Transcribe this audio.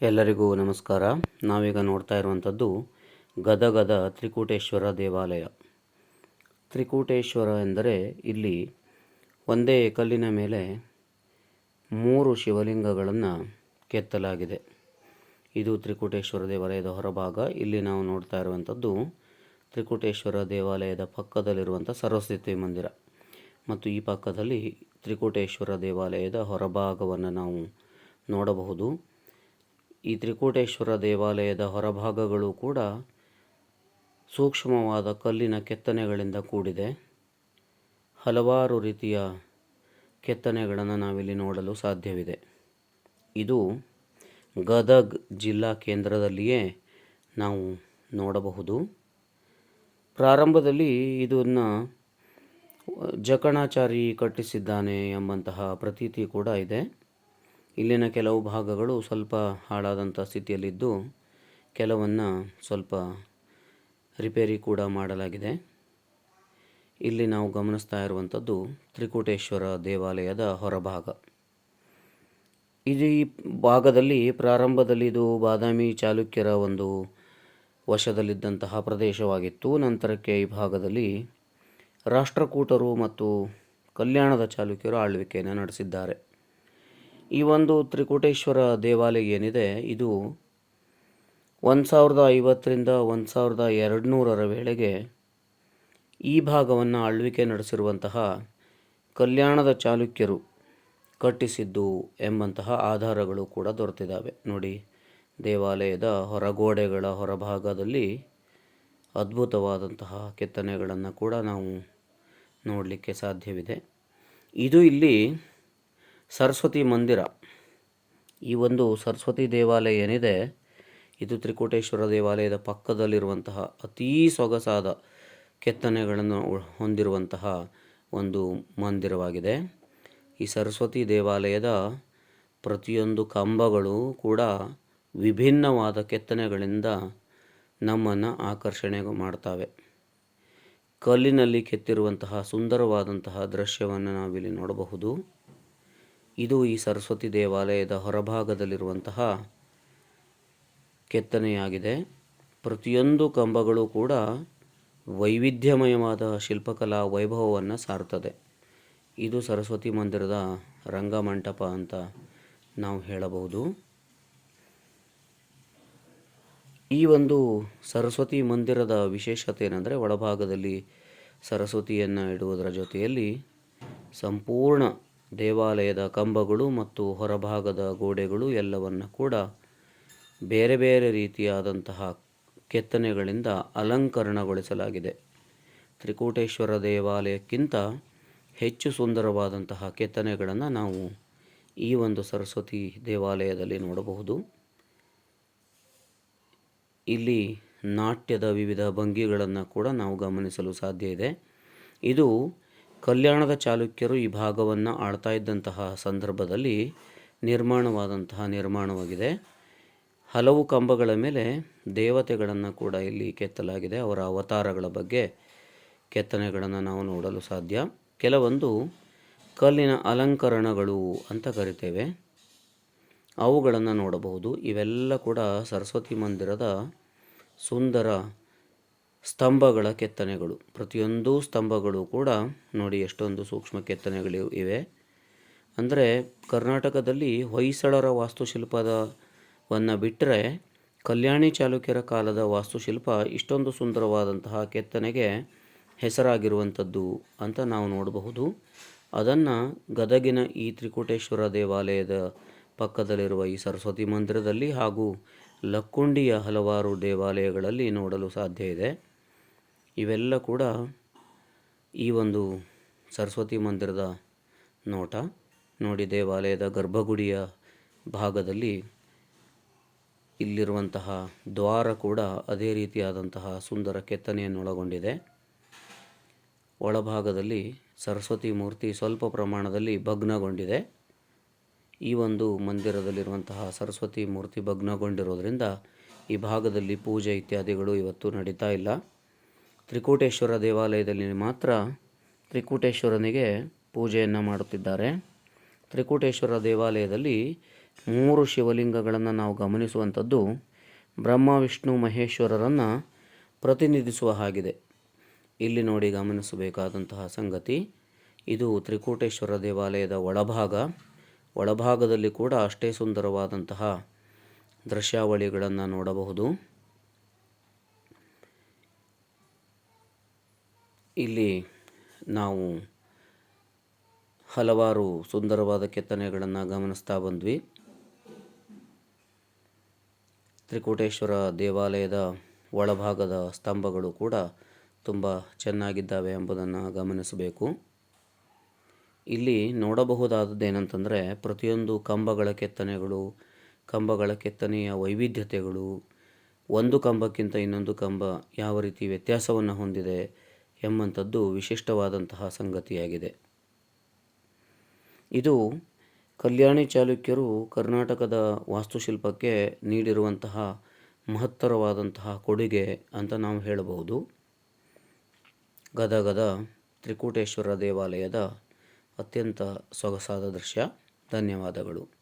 ಎಲ್ಲರಿಗೂ ನಮಸ್ಕಾರ. ನಾವೀಗ ನೋಡ್ತಾ ಇರುವಂಥದ್ದು ಗದಗದ ತ್ರಿಕೂಟೇಶ್ವರ ದೇವಾಲಯ. ತ್ರಿಕೂಟೇಶ್ವರ ಎಂದರೆ ಇಲ್ಲಿ ಒಂದೇ ಕಲ್ಲಿನ ಮೇಲೆ ಮೂರು ಶಿವಲಿಂಗಗಳನ್ನು ಕೆತ್ತಲಾಗಿದೆ. ಇದು ತ್ರಿಕೂಟೇಶ್ವರ ದೇವಾಲಯದ ಹೊರಭಾಗ. ಇಲ್ಲಿ ನಾವು ನೋಡ್ತಾ ಇರುವಂಥದ್ದು ತ್ರಿಕೂಟೇಶ್ವರ ದೇವಾಲಯದ ಪಕ್ಕದಲ್ಲಿರುವಂಥ ಸರಸ್ವತಿ ಮಂದಿರ. ಮತ್ತು ಈ ಪಕ್ಕದಲ್ಲಿ ತ್ರಿಕೂಟೇಶ್ವರ ದೇವಾಲಯದ ಹೊರಭಾಗವನ್ನು ನಾವು ನೋಡಬಹುದು. ಈ ತ್ರಿಕೂಟೇಶ್ವರ ದೇವಾಲಯದ ಹೊರಭಾಗಗಳು ಕೂಡ ಸೂಕ್ಷ್ಮವಾದ ಕಲ್ಲಿನ ಕೆತ್ತನೆಗಳಿಂದ ಕೂಡಿದೆ. ಹಲವಾರು ರೀತಿಯ ಕೆತ್ತನೆಗಳನ್ನು ನಾವಿಲ್ಲಿ ನೋಡಲು ಸಾಧ್ಯವಿದೆ. ಇದು ಗದಗ್ ಜಿಲ್ಲಾ ಕೇಂದ್ರದಲ್ಲಿಯೇ ನಾವು ನೋಡಬಹುದು. ಪ್ರಾರಂಭದಲ್ಲಿ ಇದನ್ನು ಜಕಣಾಚಾರಿ ಕಟ್ಟಿಸಿದ್ದಾನೆ ಎಂಬಂತಹ ಪ್ರತೀತಿ ಕೂಡ ಇದೆ. ಇಲ್ಲಿನ ಕೆಲವು ಭಾಗಗಳು ಸ್ವಲ್ಪ ಹಾಳಾದಂಥ ಸ್ಥಿತಿಯಲ್ಲಿದ್ದು ಕೆಲವನ್ನು ಸ್ವಲ್ಪ ರಿಪೇರಿ ಕೂಡ ಮಾಡಲಾಗಿದೆ. ಇಲ್ಲಿ ನಾವು ಗಮನಿಸ್ತಾ ಇರುವಂಥದ್ದು ತ್ರಿಕೂಟೇಶ್ವರ ದೇವಾಲಯದ ಹೊರಭಾಗ. ಇದು ಈ ಭಾಗದಲ್ಲಿ ಪ್ರಾರಂಭದಲ್ಲಿ ಇದು ಬಾದಾಮಿ ಚಾಲುಕ್ಯರ ಒಂದು ವಶದಲ್ಲಿದ್ದಂತಹ ಪ್ರದೇಶವಾಗಿತ್ತು. ನಂತರಕ್ಕೆ ಈ ಭಾಗದಲ್ಲಿ ರಾಷ್ಟ್ರಕೂಟರು ಮತ್ತು ಕಲ್ಯಾಣದ ಚಾಲುಕ್ಯರು ಆಳ್ವಿಕೆಯನ್ನು ನಡೆಸಿದ್ದಾರೆ. ಈ ಒಂದು ತ್ರಿಕೂಟೇಶ್ವರ ದೇವಾಲಯ ಏನಿದೆ, ಇದು ಒಂದು ಸಾವಿರದ ಐವತ್ತರಿಂದ ಒಂದು ಸಾವಿರದ ಎರಡುನೂರರ ವೇಳೆಗೆ ಈ ಭಾಗವನ್ನು ಆಳ್ವಿಕೆ ನಡೆಸಿರುವಂತಹ ಕಲ್ಯಾಣದ ಚಾಲುಕ್ಯರು ಕಟ್ಟಿಸಿದ್ದು ಎಂಬಂತಹ ಆಧಾರಗಳು ಕೂಡ ದೊರೆತಿದ್ದಾವೆ. ನೋಡಿ, ದೇವಾಲಯದ ಹೊರಗೋಡೆಗಳ ಹೊರಭಾಗದಲ್ಲಿ ಅದ್ಭುತವಾದಂತಹ ಕೆತ್ತನೆಗಳನ್ನು ಕೂಡ ನಾವು ನೋಡಲಿಕ್ಕೆ ಸಾಧ್ಯವಿದೆ. ಇದು ಇಲ್ಲಿ ಸರಸ್ವತಿ ಮಂದಿರ. ಈ ಒಂದು ಸರಸ್ವತಿ ದೇವಾಲಯ ಏನಿದೆ, ಇದು ತ್ರಿಕೋಟೇಶ್ವರ ದೇವಾಲಯದ ಪಕ್ಕದಲ್ಲಿರುವಂತಹ ಅತೀ ಸೊಗಸಾದ ಕೆತ್ತನೆಗಳನ್ನು ಹೊಂದಿರುವಂತಹ ಒಂದು ಮಂದಿರವಾಗಿದೆ. ಈ ಸರಸ್ವತಿ ದೇವಾಲಯದ ಪ್ರತಿಯೊಂದು ಕಂಬಗಳು ಕೂಡ ವಿಭಿನ್ನವಾದ ಕೆತ್ತನೆಗಳಿಂದ ನಮ್ಮನ್ನು ಆಕರ್ಷಣೆ ಮಾಡ್ತವೆ. ಕಲ್ಲಿನಲ್ಲಿ ಕೆತ್ತಿರುವಂತಹ ಸುಂದರವಾದಂತಹ ದೃಶ್ಯವನ್ನು ನಾವಿಲ್ಲಿ ನೋಡಬಹುದು. ಇದು ಈ ಸರಸ್ವತಿ ದೇವಾಲಯದ ಹೊರಭಾಗದಲ್ಲಿರುವಂತಹ ಕೆತ್ತನೆಯಾಗಿದೆ. ಪ್ರತಿಯೊಂದು ಕಂಬಗಳು ಕೂಡ ವೈವಿಧ್ಯಮಯವಾದ ಶಿಲ್ಪಕಲಾ ವೈಭವವನ್ನು ಸಾರುತ್ತದೆ. ಇದು ಸರಸ್ವತಿ ಮಂದಿರದ ರಂಗಮಂಟಪ ಅಂತ ನಾವು ಹೇಳಬಹುದು. ಈ ಒಂದು ಸರಸ್ವತಿ ಮಂದಿರದ ವಿಶೇಷತೆ ಏನಂದರೆ ಒಳಭಾಗದಲ್ಲಿ ಸರಸ್ವತಿಯನ್ನು ಇಡುವುದರ ಜೊತೆಯಲ್ಲಿ ಸಂಪೂರ್ಣ ದೇವಾಲಯದ ಕಂಬಗಳು ಮತ್ತು ಹೊರಭಾಗದ ಗೋಡೆಗಳು ಎಲ್ಲವನ್ನು ಕೂಡ ಬೇರೆ ಬೇರೆ ರೀತಿಯಾದಂತಹ ಕೆತ್ತನೆಗಳಿಂದ ಅಲಂಕರಣಗೊಳಿಸಲಾಗಿದೆ. ತ್ರಿಕೂಟೇಶ್ವರ ದೇವಾಲಯಕ್ಕಿಂತ ಹೆಚ್ಚು ಸುಂದರವಾದಂತಹ ಕೆತ್ತನೆಗಳನ್ನು ನಾವು ಈ ಒಂದು ಸರಸ್ವತಿ ದೇವಾಲಯದಲ್ಲಿ ನೋಡಬಹುದು. ಇಲ್ಲಿ ನಾಟ್ಯದ ವಿವಿಧ ಭಂಗಿಗಳನ್ನು ಕೂಡ ನಾವು ಗಮನಿಸಲು ಸಾಧ್ಯ ಇದೆ. ಇದು ಕಲ್ಯಾಣದ ಚಾಲುಕ್ಯರು ಈ ಭಾಗವನ್ನು ಆಳ್ತಾ ಇದ್ದಂತಹ ಸಂದರ್ಭದಲ್ಲಿ ನಿರ್ಮಾಣವಾದಂತಹ ನಿರ್ಮಾಣವಾಗಿದೆ. ಹಲವು ಕಂಬಗಳ ಮೇಲೆ ದೇವತೆಗಳನ್ನು ಕೂಡ ಇಲ್ಲಿ ಕೆತ್ತಲಾಗಿದೆ. ಅವರ ಅವತಾರಗಳ ಬಗ್ಗೆ ಕೆತ್ತನೆಗಳನ್ನು ನಾವು ನೋಡಲು ಸಾಧ್ಯ. ಕೆಲವೊಂದು ಕಲ್ಲಿನ ಅಲಂಕರಣಗಳು ಅಂತ ಕರಿತೇವೆ. ಅವುಗಳನ್ನು ನೋಡಬಹುದು. ಇವೆಲ್ಲ ಕೂಡ ಸರಸ್ವತಿ ಮಂದಿರದ ಸುಂದರ ಸ್ತಂಭಗಳ ಕೆತ್ತನೆಗಳು. ಪ್ರತಿಯೊಂದು ಸ್ತಂಭಗಳು ಕೂಡ ನೋಡಿ ಎಷ್ಟೊಂದು ಸೂಕ್ಷ್ಮ ಕೆತ್ತನೆಗಳು ಇವೆ. ಅಂದರೆ ಕರ್ನಾಟಕದಲ್ಲಿ ಹೊಯ್ಸಳರ ವಾಸ್ತುಶಿಲ್ಪದವನ್ನು ಬಿಟ್ಟರೆ ಕಲ್ಯಾಣಿ ಚಾಲುಕ್ಯರ ಕಾಲದ ವಾಸ್ತುಶಿಲ್ಪ ಇಷ್ಟೊಂದು ಸುಂದರವಾದಂತಹ ಕೆತ್ತನೆಗೆ ಹೆಸರಾಗಿರುವಂಥದ್ದು ಅಂತ ನಾವು ನೋಡಬಹುದು. ಅದನ್ನು ಗದಗಿನ ಈ ತ್ರಿಕೂಟೇಶ್ವರ ದೇವಾಲಯದ ಪಕ್ಕದಲ್ಲಿರುವ ಈ ಸರಸ್ವತಿ ಮಂದಿರದಲ್ಲಿ ಹಾಗೂ ಲಕ್ಕುಂಡಿಯ ಹಲವಾರು ದೇವಾಲಯಗಳಲ್ಲಿ ನೋಡಲು ಸಾಧ್ಯ ಇದೆ. ಇವೆಲ್ಲ ಕೂಡ ಈ ಒಂದು ಸರಸ್ವತಿ ಮಂದಿರದ ನೋಟ. ನೋಡಿ, ದೇವಾಲಯದ ಗರ್ಭಗುಡಿಯ ಭಾಗದಲ್ಲಿ ಇಲ್ಲಿರುವಂತಹ ದ್ವಾರ ಕೂಡ ಅದೇ ರೀತಿಯಾದಂತಹ ಸುಂದರ ಕೆತ್ತನೆಯನ್ನು ಒಳಗೊಂಡಿದೆ ಒಳಭಾಗದಲ್ಲಿ ಸರಸ್ವತಿ ಮೂರ್ತಿ ಸ್ವಲ್ಪ ಪ್ರಮಾಣದಲ್ಲಿ ಭಗ್ನಗೊಂಡಿದೆ. ಈ ಒಂದು ಮಂದಿರದಲ್ಲಿರುವಂತಹ ಸರಸ್ವತಿ ಮೂರ್ತಿ ಭಗ್ನಗೊಂಡಿರೋದ್ರಿಂದ ಈ ಭಾಗದಲ್ಲಿ ಪೂಜೆ ಇತ್ಯಾದಿಗಳು ಇವತ್ತು ನಡೀತಾ ಇಲ್ಲ. ತ್ರಿಕೂಟೇಶ್ವರ ದೇವಾಲಯದಲ್ಲಿ ಮಾತ್ರ ತ್ರಿಕೂಟೇಶ್ವರನಿಗೆ ಪೂಜೆಯನ್ನು ಮಾಡುತ್ತಿದ್ದಾರೆ. ತ್ರಿಕೂಟೇಶ್ವರ ದೇವಾಲಯದಲ್ಲಿ ಮೂರು ಶಿವಲಿಂಗಗಳನ್ನು ನಾವು ಗಮನಿಸುವಂಥದ್ದು. ಬ್ರಹ್ಮ, ವಿಷ್ಣು, ಮಹೇಶ್ವರರನ್ನು ಪ್ರತಿನಿಧಿಸುವ ಹಾಗಿದೆ. ಇಲ್ಲಿ ನೋಡಿ ಗಮನಿಸಬೇಕಾದಂತಹ ಸಂಗತಿ, ಇದು ತ್ರಿಕೂಟೇಶ್ವರ ದೇವಾಲಯದ ಒಳಭಾಗ. ಒಳಭಾಗದಲ್ಲಿ ಕೂಡ ಅಷ್ಟೇ ಸುಂದರವಾದಂತಹ ದೃಶ್ಯಾವಳಿಗಳನ್ನು ನೋಡಬಹುದು. ಇಲ್ಲಿ ನಾವು ಹಲವಾರು ಸುಂದರವಾದ ಕೆತ್ತನೆಗಳನ್ನು ಗಮನಿಸ್ತಾ ಬಂದ್ವಿ. ತ್ರಿಕೋಟೇಶ್ವರ ದೇವಾಲಯದ ಒಳಭಾಗದ ಸ್ತಂಭಗಳು ಕೂಡ ತುಂಬ ಚೆನ್ನಾಗಿದ್ದಾವೆ ಎಂಬುದನ್ನು ಗಮನಿಸಬೇಕು. ಇಲ್ಲಿ ನೋಡಬಹುದಾದದ್ದು ಏನಂತಂದರೆ ಪ್ರತಿಯೊಂದು ಕಂಬಗಳ ಕೆತ್ತನೆಗಳು, ಕಂಬಗಳ ಕೆತ್ತನೆಯ ವೈವಿಧ್ಯತೆಗಳು, ಒಂದು ಕಂಬಕ್ಕಿಂತ ಇನ್ನೊಂದು ಕಂಬ ಯಾವ ರೀತಿ ವ್ಯತ್ಯಾಸವನ್ನು ಹೊಂದಿದೆ ಎಂಬಂಥದ್ದು ವಿಶಿಷ್ಟವಾದಂತಹ ಸಂಗತಿಯಾಗಿದೆ. ಇದು ಕಲ್ಯಾಣಿ ಚಾಲುಕ್ಯರು ಕರ್ನಾಟಕದ ವಾಸ್ತುಶಿಲ್ಪಕ್ಕೆ ನೀಡಿರುವಂತಹ ಮಹತ್ತರವಾದಂತಹ ಕೊಡುಗೆ ಅಂತ ನಾವು ಹೇಳಬಹುದು. ಗದಗದ ತ್ರಿಕೂಟೇಶ್ವರ ದೇವಾಲಯದ ಅತ್ಯಂತ ಸೊಗಸಾದ ದೃಶ್ಯ. ಧನ್ಯವಾದಗಳು.